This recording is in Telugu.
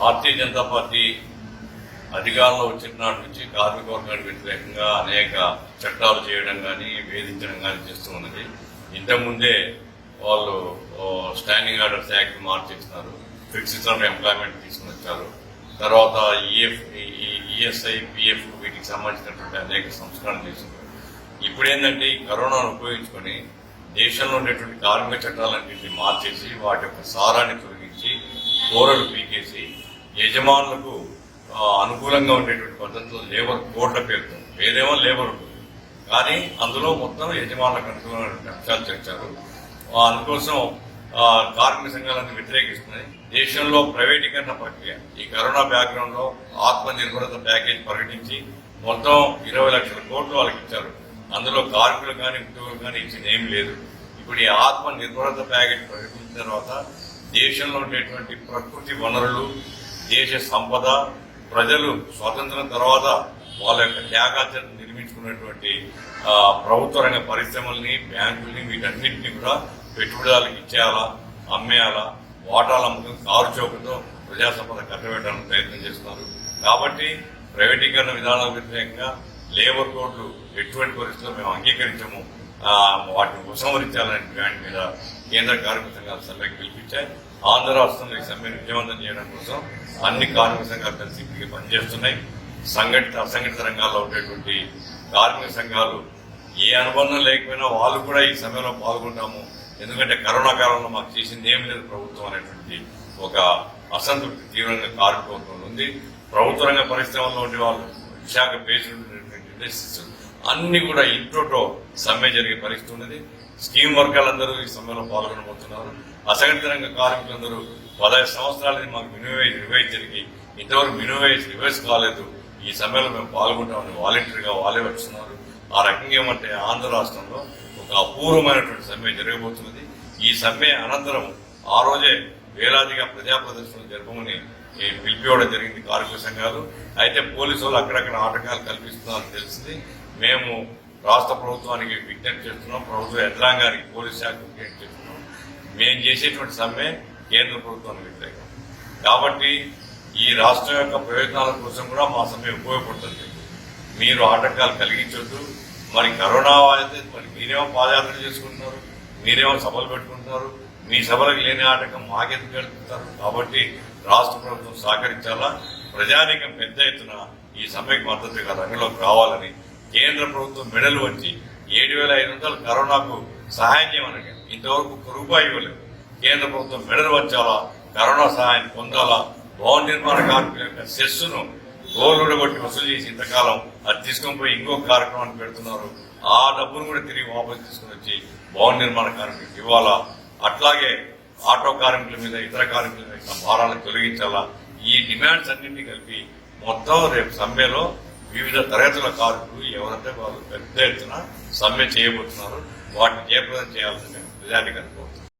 భారతీయ జనతా పార్టీ అధికారంలో వచ్చిన నాటి నుంచి కార్మిక వర్గానికి వ్యతిరేకంగా అనేక చట్టాలు చేయడం కానీ వేధించడం కానీ చేస్తూ ఉన్నది. ఇంతకుముందే వాళ్ళు స్టాండింగ్ ఆర్డర్స్ యాక్ట్ మార్చేస్తున్నారు ఫిక్స్డ్ టర్మ్ ఎంప్లాయ్మెంట్ తీసుకుని వచ్చారు. తర్వాత ఈఎఫ్ ఈఎస్ఐ పిఎఫ్ వీటికి సంబంధించినటువంటి అనేక సంస్కరణలు చేసింది ఇప్పుడు ఏంటంటే ఈ కరోనాను ఉపయోగించుకొని దేశంలో ఉండేటువంటి కార్మిక చట్టాలన్నింటినీ మార్చేసి వాటి యొక్క సారాన్ని తొలగించి కోరలు పీకేసి యజమానులకు అనుకూలంగా ఉండేటువంటి పద్ధతిలో లేబర్ కోడ్ల పేరుతో పేరేమో లేబర్ ఉంటుంది. కానీ అందులో మొత్తం యజమానులకు అనుకూలమైనటువంటి అంశాలు చేర్చారు అందుకోసం కార్మిక సంఘాలను వ్యతిరేకిస్తున్నాయి. దేశంలో ప్రైవేటీకరణ ప్రక్రియ. ఈ కరోనా బ్యాక్గ్రౌండ్లో ఆత్మనిర్భరత ప్యాకేజ్ ప్రకటించి మొత్తం ఇరవై లక్షల కోట్లు వాళ్ళకి ఇచ్చారు. అందులో కార్మికులు కానీ ఉద్యోగులు కానీ ఇచ్చింది ఏమీ లేదు. ఇప్పుడు ఈ ఆత్మనిర్భరత ప్యాకేజ్ ప్రకటించిన తర్వాత దేశంలో ఉండేటువంటి ప్రకృతి వనరులు దేశ సంపద ప్రజలు స్వాతంత్రం తర్వాత వాళ్ళ యొక్క త్యాగాచరణ నిర్మించుకున్నటువంటి ప్రభుత్వరంగ ప్రభుత్వ రంగ పరిశ్రమల్ని బ్యాంకుల్ని వీటన్నింటినీ కూడా పెట్టుబడిదారులకు ఇచ్చేయాలా అమ్మేయాలా వాటాల అమ్మకం కారు చౌకతో ప్రజా సంపద కట్టబెట్టడానికి ప్రయత్నం చేస్తున్నారు. కాబట్టి ప్రైవేటీకరణ విధానాల వ్యతిరేకంగా లేబర్ కోడ్లు ఎటువంటి పరిస్థితుల్లో మేము అంగీకరించము. వాటిని ఉపసంహరించాలనే డిమాండ్ మీద కేంద్ర కార్మిక సంఘాల సమ్మెకి పిలిపించాయి. ఆంధ్ర రాష్ట్రంలో ఈ సమ్మెను విజయవంతం చేయడం కోసం అన్ని కార్మిక సంఘాలు కలిసి పనిచేస్తున్నాయి. సంఘటిత అసంఘటిత రంగాల్లో ఉండేటువంటి కార్మిక సంఘాలు ఏ అనుబంధం లేకపోయినా వాళ్ళు కూడా ఈ సమయంలో పాల్గొంటాము. ఎందుకంటే కరోనా కాలంలో మాకు చేసింది ఏం లేదు ప్రభుత్వం అనేటువంటి ఒక అసంతృప్తి తీవ్రంగా కార్మిక ఉంది. ప్రభుత్వ రంగ పరిశ్రమల్లో ఉండే వాళ్ళు విశాఖ బేస్డ్ ఉండేటువంటి ఇండస్ట్రీస్ అన్ని కూడా ఇంట్లో సమ్మె జరిగే పరిస్థితి ఉన్నది. స్కీమ్ వర్గాలందరూ ఈ సమ్మెలో పాల్గొనబోతున్నారు. అసంఘటిత రంగ కార్మికులందరూ పదహైదు సంవత్సరాలని మాకు మినిమం రివైజ్ జరిగి ఇంతవరకు మినిమం రివైజ్ కాలేదు. ఈ సమ్మెలో మేము పాల్గొంటామని వాలంటీర్గా వాళ్ళే వస్తున్నారు ఆ రకంగా ఏమంటే ఆంధ్ర రాష్ట్రంలో ఒక అపూర్వమైనటువంటి సమ్మె జరగబోతున్నది. ఈ సమ్మె అనంతరం ఆ రోజే వేలాదిగా ప్రజా ప్రదర్శనలు జరపమని ఈ పిలిపివ్వడం జరిగింది కార్మిక సంఘాలు. అయితే పోలీసు వాళ్ళు అక్కడక్కడ ఆటంకాలు కల్పిస్తున్నారని తెలిసింది. మేము రాష్ట్ర ప్రభుత్వానికి విజ్ఞప్తి చేస్తున్నాం ప్రభుత్వ యంత్రాంగానికి పోలీస్ శాఖకు విజ్ఞప్తి చేస్తున్నాం. మేము చేసేటువంటి సమ్మె కేంద్ర ప్రభుత్వానికి వ్యతిరేకం. కాబట్టి ఈ రాష్ట్రం యొక్క ప్రయోజనాల కోసం కూడా మా సమ్మె ఉపయోగపడుతుంది. మీరు ఆటంకాలు కలిగించొద్దు. మరి కరోనా అయితే మరి మీరేమో పాదయాత్ర చేసుకుంటున్నారు మీరేమో సభలు పెట్టుకుంటున్నారు మీ సభలకు లేని ఆటంకం మాకెందుకు పెడుతున్నారు కాబట్టి రాష్ట్ర ప్రభుత్వం సహకరించాలా? ప్రజానీకం పెద్ద ఎత్తున ఈ సమ్మెకు మద్దతుగా రంగంలోకి రావాలని కేంద్ర ప్రభుత్వం మెడలు వచ్చి ఏడు వేల ఐదు వందలు కరోనాకు సహాయం చేయమని ఇంతవరకు ఒక్క రూపాయి ఇవ్వలేదు. కేంద్ర ప్రభుత్వం మెడలు వచ్చాలా కరోనా సహాయం పొందాలా? భవన నిర్మాణ కార్మికుల యొక్క సెస్సును గోల్డ్ కొట్టి వసూలు చేసి ఇంతకాలం అది తీసుకొని పోయి ఇంకో కార్యక్రమాన్ని పెడుతున్నారు. ఆ డబ్బును కూడా తిరిగి వాపసు తీసుకుని వచ్చి భవన నిర్మాణ కార్మికులకు ఇవ్వాలా? అట్లాగే ఆటో కార్మికుల మీద ఇతర కార్మికుల మీద భారాలను తొలగించాలా? ఈ డిమాండ్స్ అన్నింటినీ కలిపి మొత్తం రేపు సమ్మెలో వివిధ తరగతుల కార్మికులు ఎవరంటే వాళ్ళు పెద్ద ఎత్తున సమ్మె చేయబోతున్నారు. వాటిని జయప్రదం చేయాలని మేము ప్రజానికి అనుకుంటున్నాం